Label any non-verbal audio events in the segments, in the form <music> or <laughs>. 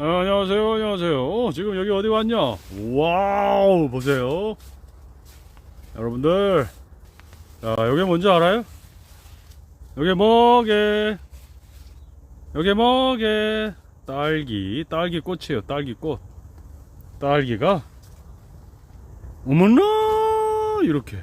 아, 안녕하세요, 안녕하세요. 어, 지금 여기 어디 왔냐? 와우, 보세요. 여러분들, 자, 여기 뭔지 알아요? 여기 뭐게? 여기 뭐게? 딸기, 딸기 꽃이에요, 딸기 꽃. 딸기가, 어머나! 이렇게.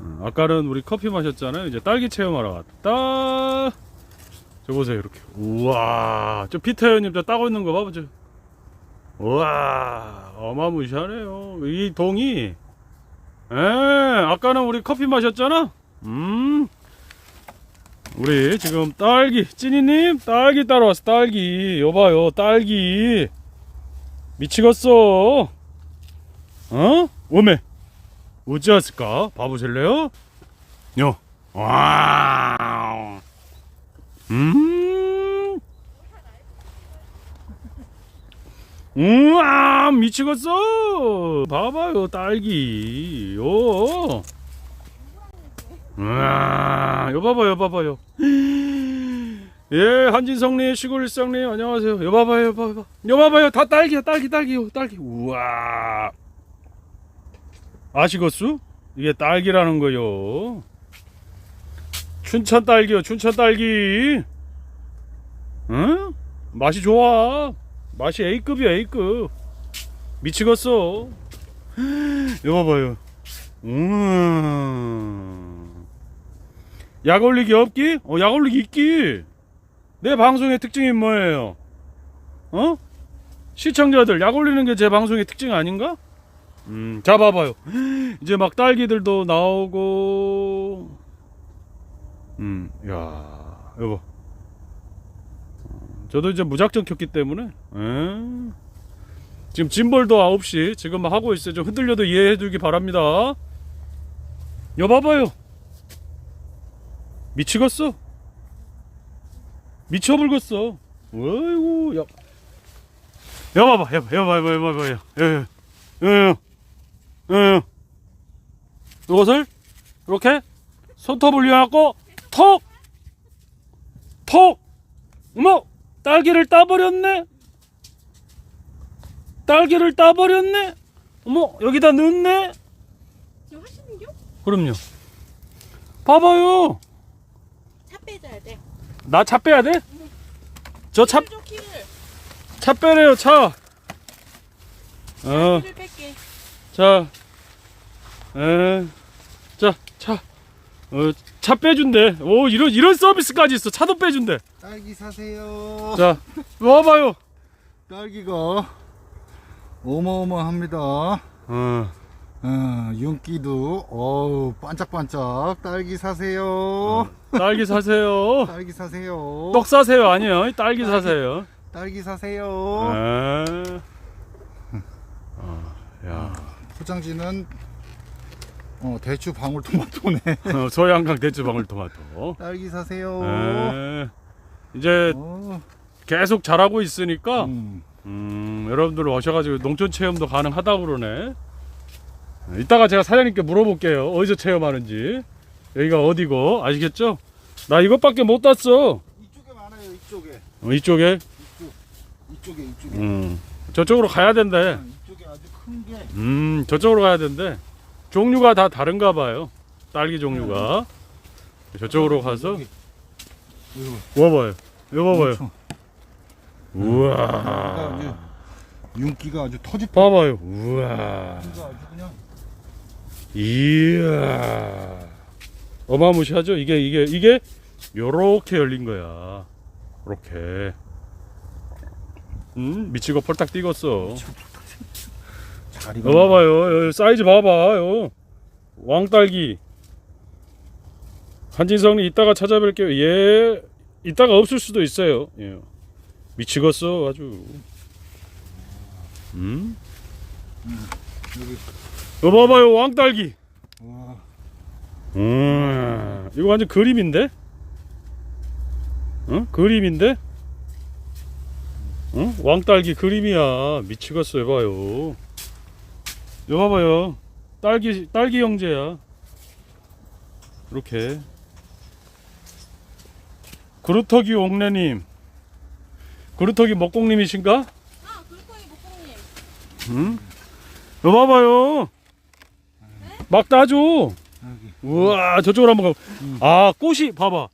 어, 아까는 우리 커피 마셨잖아요. 이제 딸기 체험하러 왔다. 저 보세요 이렇게. 우와 저 피터 형님 저 따고 있는 거 저. 우와 어마무시하네요. 이 동이 에 아까는 우리 커피 마셨잖아? 음. 우리 지금 딸기 찐이님 딸기 따러 왔어 딸기. 여봐요 딸기. 미치겠어. 어? 오메. 어찌 왔을까? 봐보실래요? 요. 와우 음. 우와 미치겠어. 봐봐요 딸기. 요. 우와 요 봐봐요 요 봐봐요. 예 한진성님 시골일상님 안녕하세요. 요 봐봐요 요 봐봐요 요 봐봐요 다 딸기야 딸기 딸기요 딸기. 우와 아시겠수? 이게 딸기라는 거요 춘천 딸기요, 춘천 딸기. 응? 맛이 좋아. 맛이 A급이야, A급. 미치겠어. <gasps> 이거 봐요. 음. 약 올리기 없기? 어, 약 올리기 있기. 내 방송의 특징이 뭐예요? 어? 시청자들 약 올리는 게 제 방송의 특징 아닌가? 음, 자 봐봐요. <gasps> 이제 막 딸기들도 나오고 음, 야, 여보. 어, 저도 이제 무작정 켰기 때문에, 에? 지금 짐볼도 9시 지금 막 하고 있어요. 좀 흔들려도 이해해 주기 바랍니다. 여 봐봐요. 미치겠어. 미쳐불겠어. 어이구, 야. 여 봐봐, 여 봐봐, 여 봐봐, 여 봐봐, 여, 여, 여, 여, 여, 여. 이것을 이렇게 손톱을 올려갖고 톡! 톡! 어머! 딸기를 따버렸네? 딸기를 따버렸네? 어머, 여기다 넣네? 지금 하시는겨? 그럼요. 봐봐요. 차 빼줘야 돼. 나 차 빼야 돼? 저 차, 줘. 차 빼래요, 차. 어, 뺄게. 자. 에, 자, 차. 어, 차 빼준대. 오, 이런, 이런 서비스까지 있어. 차도 빼준대. 딸기 사세요. 자, 와봐요. 딸기가 어마어마합니다. 어, 어, 윤기도 어우 반짝반짝. 딸기 사세요. 딸기 사세요. 딸기 사세요. 떡 사세요 아니요 딸기 사세요 딸기 사세요. 에. 어, 야 포장지는 어, 대추 방울토마토네. 어, 소양강 대추 방울토마토 딸기 사세요. 에. 이제 어, 계속 자라고 있으니까 음, 음, 여러분들 오셔가지고 농촌 체험도 가능하다고 그러네 이따가 제가 사장님께 물어볼게요 어디서 체험하는지 여기가 어디고 아시겠죠? 나 이것밖에 못 땄어 이쪽에 많아요. 이쪽에. 어, 이쪽에 이쪽에 이쪽에. 음, 저쪽으로 가야 된대 이쪽에 아주 큰 게. 음, 저쪽으로 가야 되는데 종류가 다 다른가 봐요. 딸기 종류가. 저쪽으로 가서. 이거 와봐요. 이거 봐봐요. 엄청. 우와. 윤기가 아주 터질 봐봐요. 우와. 윤기가 아주 그냥 이야. 어마무시하죠? 이게 이게 이게 요렇게 열린 거야. 요렇게. 음, 미치고 펄딱 뛰겠어. 잘 어, 봐봐요. 여기 사이즈 봐봐요. 왕딸기. 한진성님 이따가 찾아뵐게요. 예. 이따가 없을 수도 있어요. 예. 미치겠어 아주. 음? 여기 어 봐봐요 왕딸기. 와 음. 이거 완전 그림인데? 응? 그림인데? 응? 왕딸기 그림이야. 미치겠어 여봐요. 여 봐봐요. 딸기 딸기 형제야. 이렇게. 그루터기 옥내님 그루터기 먹공님이신가? 아, 그렇더니 목공님. 응? 여 봐봐요. 막 따줘. 여기. 우와 저쪽으로 한번 가. 아 꽃이 봐봐.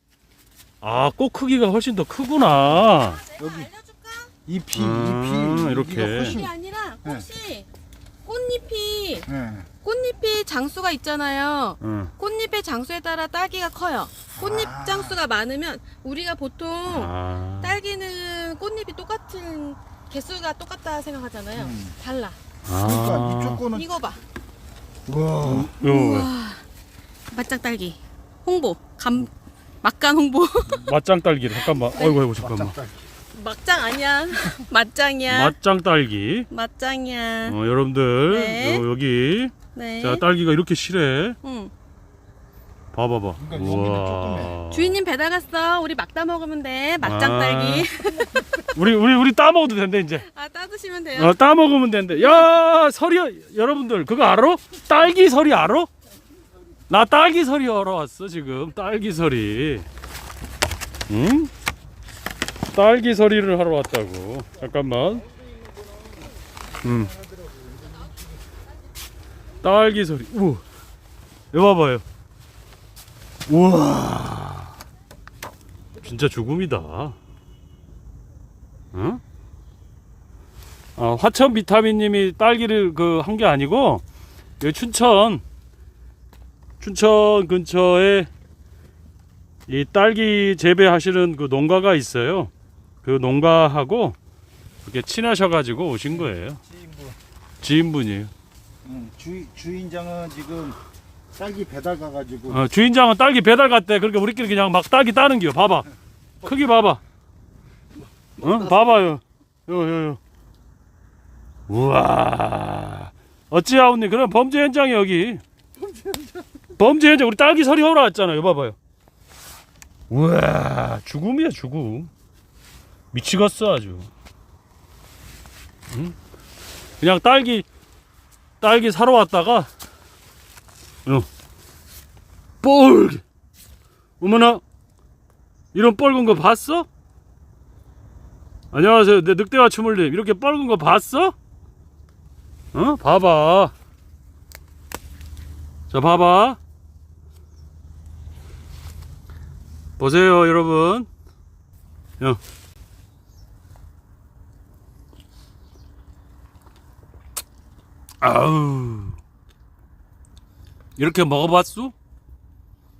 아 꽃 크기가 훨씬 더 크구나. 내가 여기. 알려줄까? 잎이 음, 잎이 이렇게. 여기가 그게 훨씬 아니라 네. 꽃이 꽃잎이 예. 꽃잎이 장수가 있잖아요. 응. 꽃잎의 장수에 따라 딸기가 커요. 꽃잎 아. 장수가 많으면 우리가 보통 아. 딸기는 꽃잎이 똑같은 개수가 똑같다 생각하잖아요. 음. 달라. 그러니까 이쪽 거는 이거 봐. 와요 맛장 딸기. 홍보. 감 막간 홍보. 맛장 딸기 잠깐만. 어이구 어이구 잠깐만. 짝짝 막장 아니야. <laughs> 맛장이야. 맛장 딸기. 맛장이야. 어 여러분들 네. 요, 여기 네. 자 딸기가 이렇게 실해. 응. 봐봐봐. 그러니까 조그매. 주인님 배달 갔어. 우리 막따 먹으면 돼. 막장 아. 딸기. <laughs> 우리 우리 우리 따 먹어도 된대 이제. 아 따드시면 돼요. 어, 따 먹으면 된대. 야 설이 여러분들 그거 알아? 딸기 설이 알아? 나 딸기 설이 하러 왔어 지금 딸기 설이. 응? 딸기 설이를 하러 왔다고. 잠깐만. 음. 딸기 설이. 우. 이거 봐봐요. 우와. 진짜 죽음이다. 응? 어, 화천 비타민님이 딸기를 그 한 게 아니고 여기 춘천 춘천 근처에 이 딸기 재배하시는 그 농가가 있어요. 그 농가하고 이렇게 친하셔가지고 오신 거예요. 지인분. 지인분이에요. 응, 주 주인장은 지금 딸기 배달 가가지고 어, 주인장은 딸기 배달 갔대. 그러니까 우리끼리 그냥 막 딸기 따는 겨. 봐봐. 크기 봐봐. 어? 봐봐요. 요, 요, 요. 우와. 어찌하오니? 그럼 범죄 현장이 여기. 범죄 현장. 우리 딸기 서리 하러 왔잖아. 요 봐봐요. 우와. 죽음이야, 죽음. 미치겠어, 아주. 응? 그냥 딸기, 딸기 사러 왔다가, 어. 뻘 어머나 이런 뻘건 거 봤어? 안녕하세요 내 늑대와 추물님 이렇게 뻘건 거 봤어? 어? 봐봐 자 봐봐 보세요 여러분 야. 아우 이렇게 먹어봤어?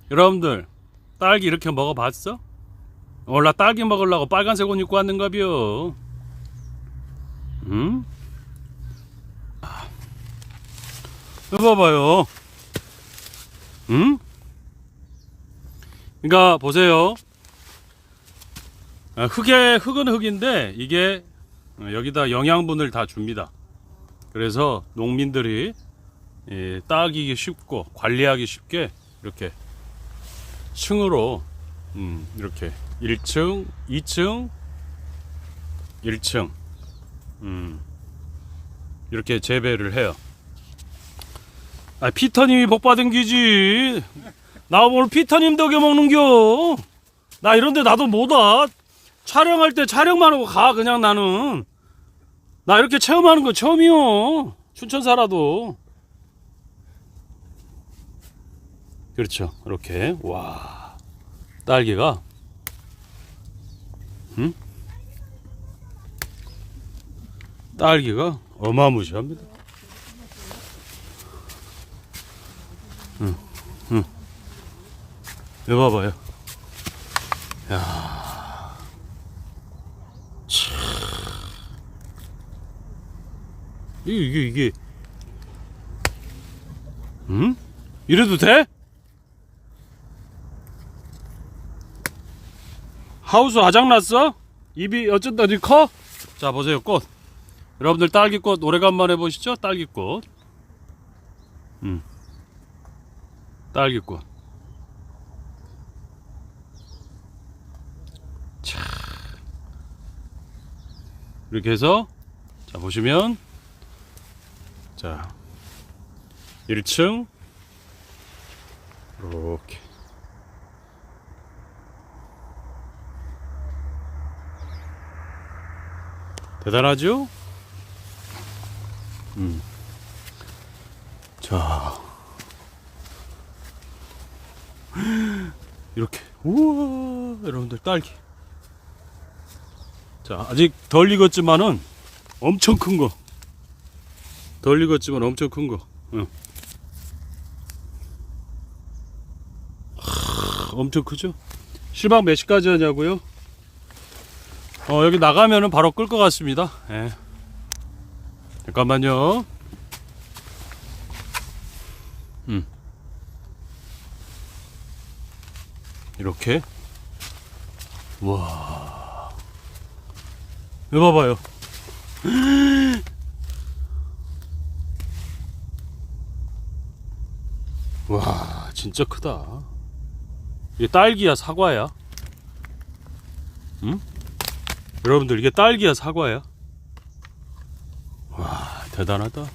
여러분들 딸기 이렇게 먹어봤어? 원래 딸기 먹으려고 빨간색 옷 입고 왔는가벼 응? 이거 봐봐요 응? 그러니까 보세요 아, 흙에 흙은 흙인데 이게 여기다 영양분을 다 줍니다 그래서 농민들이 예, 따기 쉽고 관리하기 쉽게 이렇게 층으로 음, 이렇게 1층, 2층, 1층 음, 이렇게 재배를 해요. 아 피터님이 복 받은 기지. 나 오늘 피터님 덕에 먹는겨. 나 이런데 나도 못 와. 촬영할 때 촬영만 하고 가 그냥 나는. 나 이렇게 체험하는 거 처음이요. 춘천 살아도. 그렇죠. 이렇게 와 딸기가 음? 딸기가 어마무시합니다. 응, 응. 이거 봐봐요. 야, 이게 이게 음? 이래도 돼? 하우스 아작났어? 입이 어쩐다 니 커? 자 보세요 꽃 여러분들 딸기꽃 오래간만에 보시죠 딸기꽃 음 딸기꽃 자 이렇게 해서 자 보시면 자 1층 이렇게 대단하죠? 음. 자. <gasps> 이렇게. 우와, 여러분들 딸기. 자, 아직 덜 익었지만은 엄청 큰 거. 덜 익었지만 엄청 큰 거. 응. 하, 엄청 크죠? 실방 몇 시까지 하냐고요? 어, 여기 나가면은 바로 끌 것 같습니다. 예. 잠깐만요. 음. 이렇게. 와. 이거 봐봐요. 와, 진짜 크다. 이게 딸기야, 사과야? 응? 여러분들 이게 딸기야 사과야? 와 대단하다.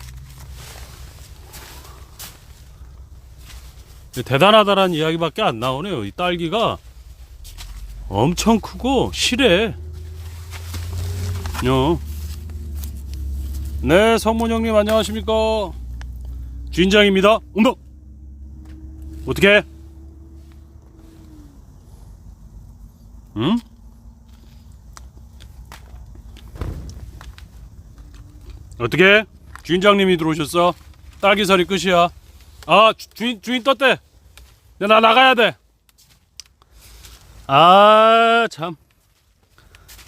대단하다라는 이야기밖에 안 나오네요. 이 딸기가 엄청 크고 실해. 요. 네, 성문 형님 안녕하십니까? 주인장입니다. 음덕. 어떻게? 응? 어떻게? 주인장님이 들어오셨어? 딸기살이 끝이야. 아 주, 주인 주인 떴대. 야, 나 나가야 돼. 아 참.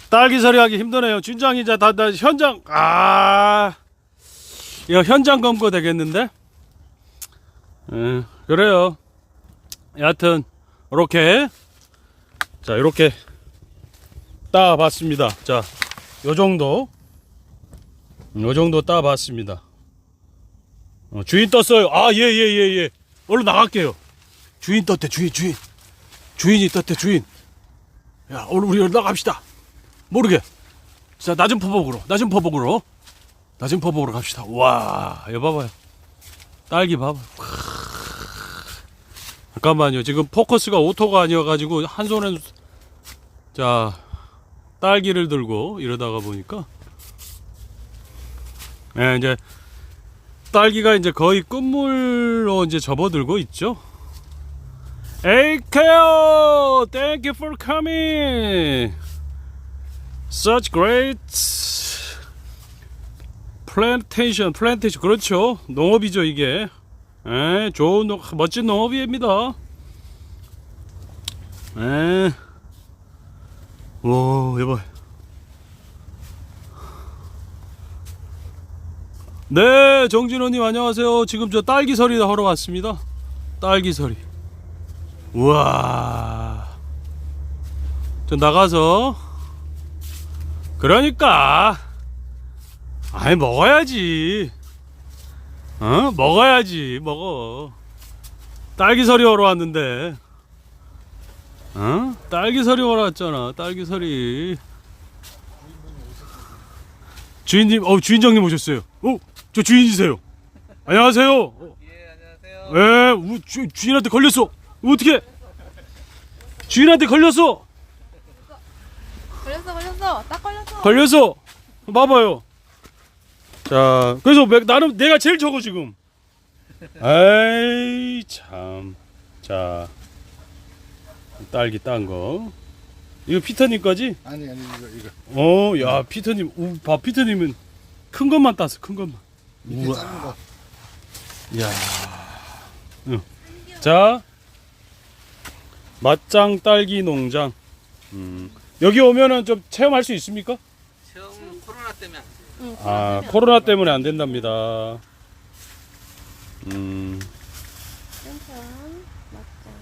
딸기살이 하기 힘드네요. 주인장이 이제 다, 다 현장 아 이거 현장 검거 되겠는데? 예, 그래요. 여하튼 이렇게 자 이렇게 따 봤습니다. 자, 요 정도. 요 정도 따 봤습니다. 어, 주인 떴어요. 아, 예, 예, 예, 예. 얼른 나갈게요. 주인 떴대, 주인, 주인. 주인이 떴대, 주인. 야, 오늘 우리 얼른 나갑시다. 모르게. 자, 낮은 포복으로, 낮은 포복으로. 낮은 포복으로 갑시다. 와, 이거 봐봐요. 딸기 봐봐. 잠깐만요. 지금 포커스가 오토가 아니어가지고 한 손엔 자 딸기를 들고 이러다가 보니까 예, 이제 딸기가 이제 거의 끝물로 이제 접어들고 있죠. 에이케요, thank you for coming. Such great plantation, plantation 그렇죠. 농업이죠 이게. 예, 좋은 농, 멋진 농업입니다. 예. 와, 여봐. 네, 정진호님 안녕하세요. 지금 저 딸기서리 하러 왔습니다. 딸기서리. 우와. 저 나가서. 그러니까. 아이, 먹어야지. 어? 먹어야지. 먹어. 딸기서리 하러 왔는데. 어? 딸기서리 하러 왔잖아. 딸기서리. 주인님, 어, 주인장님 오셨어요. 어, 저 주인이세요. 안녕하세요. 어, 예, 안녕하세요. 예, 우, 주, 주인한테 걸렸어. 어떻게? 주인한테 걸렸어. 걸렸어 걸렸어 딱 걸렸어. 걸렸어. 봐봐요. 자, 그래서 매- 나는 내가 제일 적어 지금. 에이 참. 자, 딸기 딴 거. 이거 피터님 거지? 아니 아니 이거 이거 어, 야 피터님, 우, 봐 피터님은 큰 것만 땄어, 큰 것만. 밑에 우와. 작은 거 야. 응. 자. 맛장 딸기 농장. 음. 여기 오면은 좀 체험할 수 있습니까? 처음 코로나 때문에 안. 응, 아, 코로나 때문에 안 된답니다. 음. 춘천 맞짱.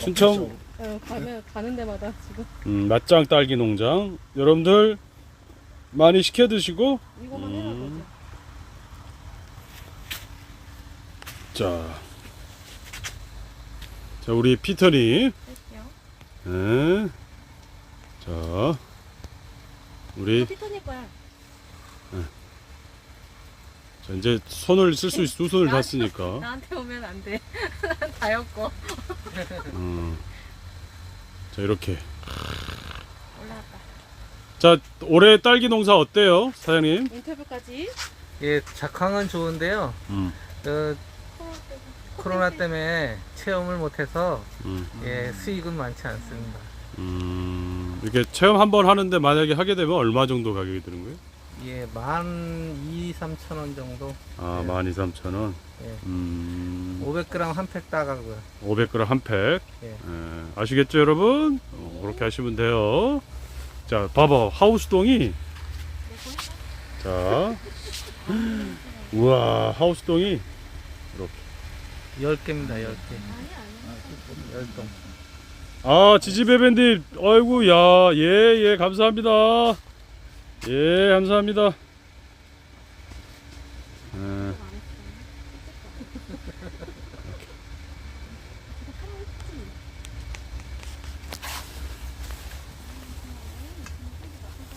춘천 어, 가면 가는 데마다 지금 음, 맛장 딸기 농장. 여러분들 많이 시켜 드시고 이거만 음. 자. 자, 우리 피터님. 할게요. 네. 자. 우리 피터니 거야. 자, 이제 손을 쓸 수 있, 두 손을 다 쓰니까. <laughs> 나한테 오면 안 돼. <laughs> 다였고 음. 자, 이렇게. 올라왔다. 자 올해 딸기 농사 어때요 사장님? 인터뷰까지. 예, 작황은 좋은데요. 음, 그 코로나 때문에 체험을 못해서 음, 예, 수익은 많지 않습니다. 음, 이렇게 체험 한 번 하는데 만약에 하게 되면 얼마 정도 가격이 드는 거예요? 예, 만 2, 3천 원 정도. 아, 예. 12,000원. 예. 음, 500g 한 팩 따가고요. 500g 한 팩. 예. 예, 아시겠죠, 여러분? 어, 그렇게 하시면 돼요. 자, 봐봐. 하우스동이. 자. <laughs> 우와, 하우스동이. 이렇게. 10개입니다, 10개. 10동. 아, 지지배밴님. 아이고, 야. 예, 예, 감사합니다. 예, 감사합니다. 예.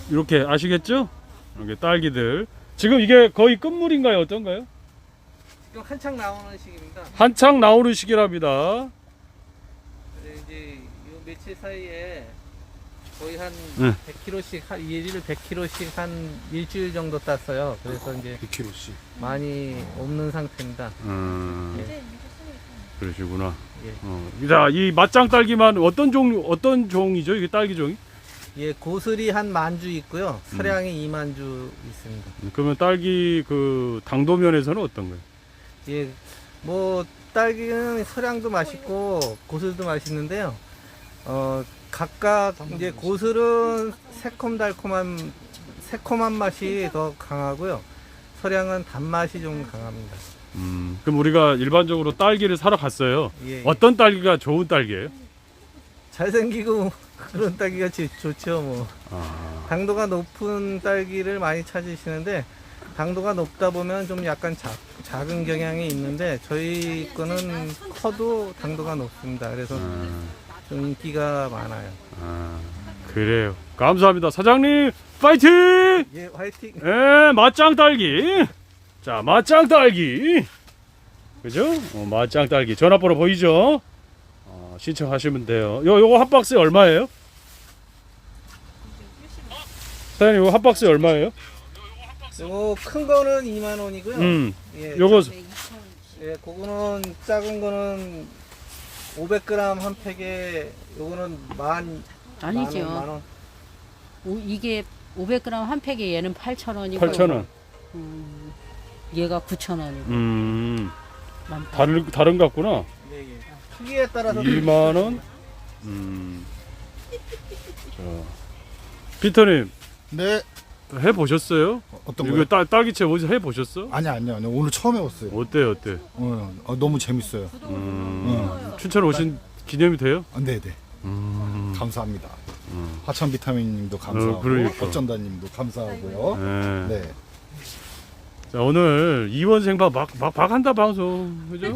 이렇게 아시겠죠? 이렇게 딸기들. 지금 이게 거의 끝물인가요? 어떤가요? 지금 한창 나오는 시기입니다. 한창 나오는 시기랍니다. 며칠 사이에 거의 한 네. 100kg씩, 한 일일 100kg씩 한 일주일 정도 땄어요. 그래서 이제 100kg씩. 많이 없는 상태입니다. 음, 이제 그러시구나. 예. 어. 자, 이 맛장 딸기만 어떤 종 어떤 종이죠? 이게 딸기 종이? 예, 고슬이 한 만 주 있고요. 음. 서량이 2만 주 있습니다. 그러면 딸기 그 당도 면에서는 어떤가요? 예, 뭐 딸기는 서량도 맛있고 고슬도 맛있는데요. 어, 각각 이제 고슬은 새콤달콤한 새콤한 맛이 더 강하고요. 서량은 단맛이 좀 강합니다. 음, 그럼 우리가 일반적으로 딸기를 사러 갔어요. 예, 어떤 딸기가 좋은 딸기예요? 잘생기고 <laughs> 그런 딸기가 제일 좋죠. 뭐 아, 당도가 높은 딸기를 많이 찾으시는데 당도가 높다 보면 좀 약간 작, 작은 경향이 있는데 저희 거는 커도 당도가 높습니다. 그래서 아, 좀 인기가 많아요. 아, 그래요. 감사합니다. 사장님, 파이팅! 예, 화이팅! 예, 맛장 딸기. 자, 맛장 딸기. 그죠? 어, 맛장 딸기. 전화번호 보이죠? 어, 신청하시면 돼요. 요, 요거 한 박스에 얼마예요? 사장님, 요거 한 박스에 얼마예요? 요거 큰 거는 2만 원이고요. 음, 예, 요거, 예, 그거는 작은 거는 500g 한 팩에 요거는 만 아니죠. 만 원, 만 원. 오, 이게 500g 한 팩에 얘는 8,000원이고 8,000원. 음, 얘가 9,000원이고. 음, 다른, 다른 것 같구나. 예, 예. 크기에 따라서 2만 원. 음. 자, 피터님, 네. 해 보셨어요? 어떤 이거 거요? 딸, 딸기채 어디서 해 보셨어? 아니 아니요. 아니요. 오늘 처음 해봤어요. 어때, 어때? 어, 어, 너무 재밌어요. 음, 춘천 오신 기념이 돼요? 아, 네네. 음, 감사합니다. 음. 화천 비타민님도 감사하고 어, 그러니까. 어쩐다님도 감사하고요. 네. 네. 자, 오늘 이원생방 막, 막, 막 한다 방송. 그죠?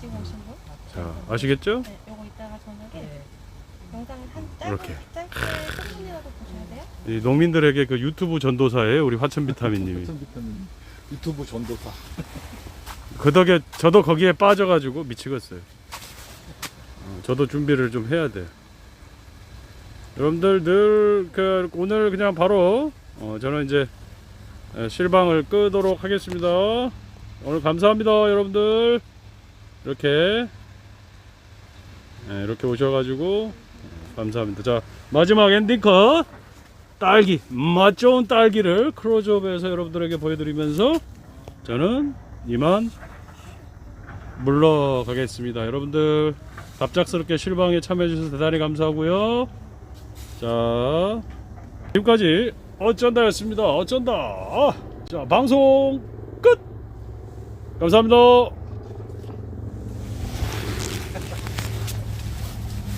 지금 오신 거? 자, 아시겠죠? 네, 요거 이따가 저녁에 영상을 한 이렇게. 짧게 짧게 소분이라도 보셔야 돼요. 이 농민들에게 그 유튜브 전도사예요, 우리 화천 비타민님이. 비타민 유튜브 전도사. <laughs> 그 덕에 저도 거기에 빠져가지고 미치겠어요. 어, 저도 준비를 좀 해야 돼. 여러분들 늘 그 오늘 그냥 바로 어, 저는 이제 에, 실방을 끄도록 하겠습니다. 오늘 감사합니다, 여러분들. 이렇게 에, 이렇게 오셔가지고 어, 감사합니다. 자 마지막 엔딩 컷 딸기 맛 좋은 딸기를 크로즈업에서 여러분들에게 보여드리면서 저는 이만 물러가겠습니다. 여러분들 갑작스럽게 실방에 참여해 주셔서 대단히 감사하고요. 자, 지금까지 어쩐다였습니다. 어쩐다. 자, 방송 끝. 감사합니다.